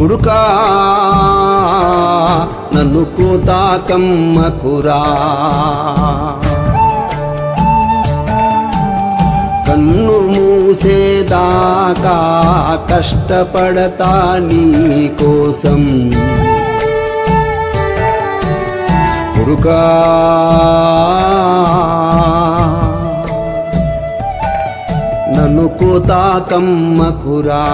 కుడుకా నన్ను కోతాకమ్మకురా కన్ను మూసేదాకా కష్టపడతా నీ కోసం. కుడుకా నన్ను కోతాకమ్మకురా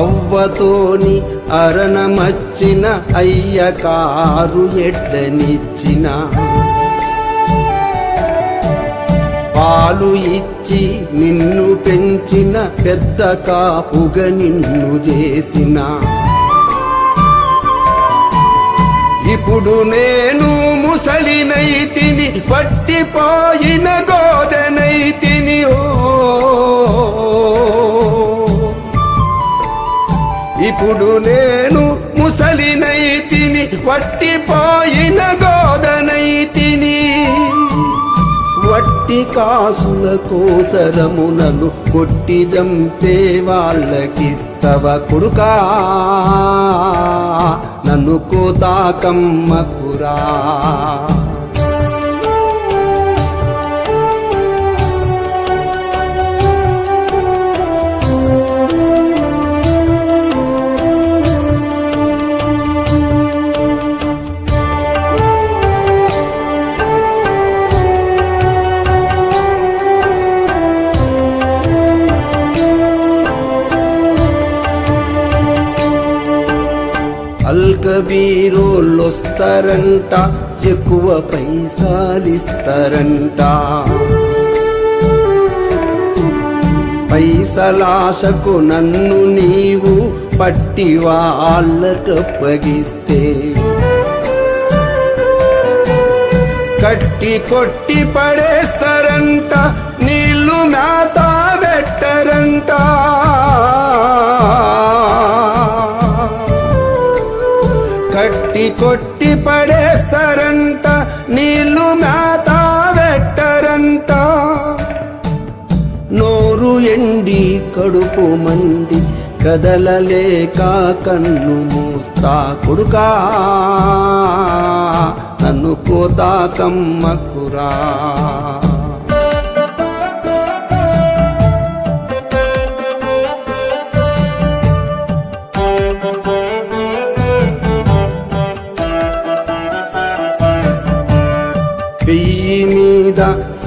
అవ్వతోని అరణమచ్చిన అయ్యకారు ఎడ్లనిచ్చిన. పాలు ఇచ్చి నిన్ను పెంచిన పెద్ద కాపుగా నిన్ను చేసిన. ఇప్పుడు నేను ముసలినైతి ఇప్పుడు నేను ముసలినైతిని వట్టిపోయిన గోదనైతిని. వట్టి కాసుల కోసరమునను కొట్టి జంపే వాళ్ళకిస్తవ కొడుకా. నన్ను కోతాకమ్మకురా అల్కబీరోళ్ళొస్తారంట ఎక్కువ పైసలిస్తారంట. పైసలాశకు నన్ను నీవు పట్టి వాళ్ళకప్పగిస్తే కట్టి కొట్టి పడేస్తారంట నీళ్ళు మేత పెట్టరంట. కట్టి కొట్టి పడేస్తారంట నీళ్ళు మేత పెట్టరంట. నోరు ఎండి కడుపు మండి కదలలేక కన్ను మూస్తా కొడుకా. నన్ను కోతాకమ్మకురా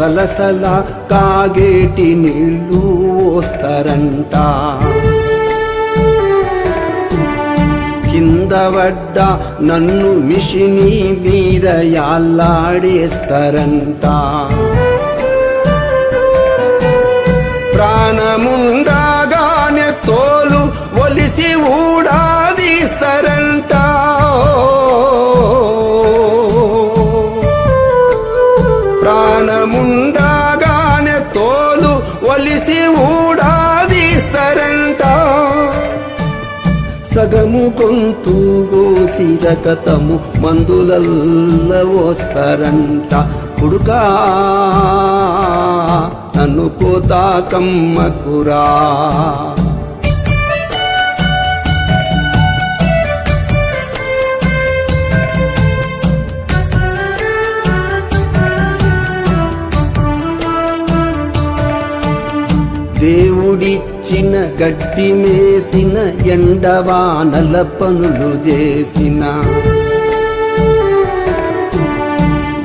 సలసల కాగేటి నీళ్ళు వస్తారంట. కింద పడ్డ నన్ను మిషిని మీద యాల్లాడేస్తారంట. ప్రాణముండా సగము గొంతు గోసి మందులల్ల వస్తారంట కుడుకా నన్ను కోతాకమ్మకురా దేవుడిచ్చిన గడ్డి మేసిన ఎండవానల పనులు చేసిన.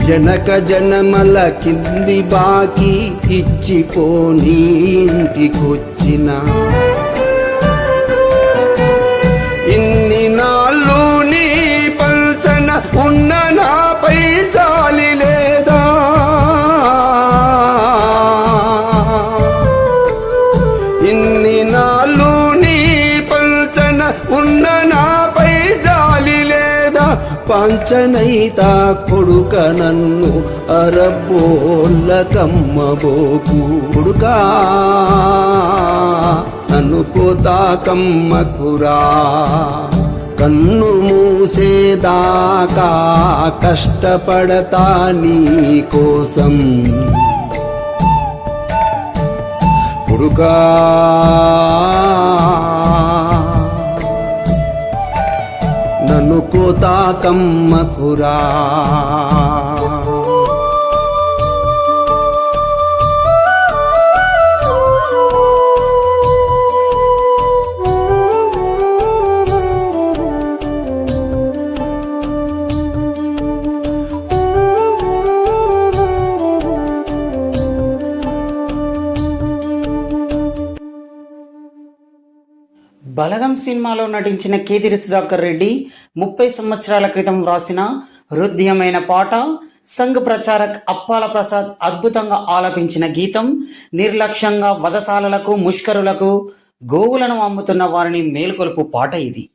జనక జనమల కింది బాకి ఇచ్చిపోని ఇంటికొచ్చిన ఇన్ని నాళ్ళు నీ పల్చన ఉన్న నీ పల్చన ఉన్న నాపై జాలి లేదా కొడుక నన్ను అరబోళ్ళ కమ్మబోకు కొడుకా నన్ను పోతా కమ్మకురా కన్ను మూసేదాకా కష్టపడతా నీ కోసం. కొడుకా నన్ను కోతా బలగం సినిమాలో నటించిన కేతిరి సుధాకర్ రెడ్డి ముప్పై సంవత్సరాల క్రితం వ్రాసిన హృదయమైన పాట సంఘ్ ప్రచారక్ అప్పాల ప్రసాద్ అద్భుతంగా ఆలపించిన గీతం నిర్లక్ష్యంగా వధశాలలకు ముష్కరులకు గోవులను అమ్ముతున్న వారిని మేల్కొలుపు పాట ఇది.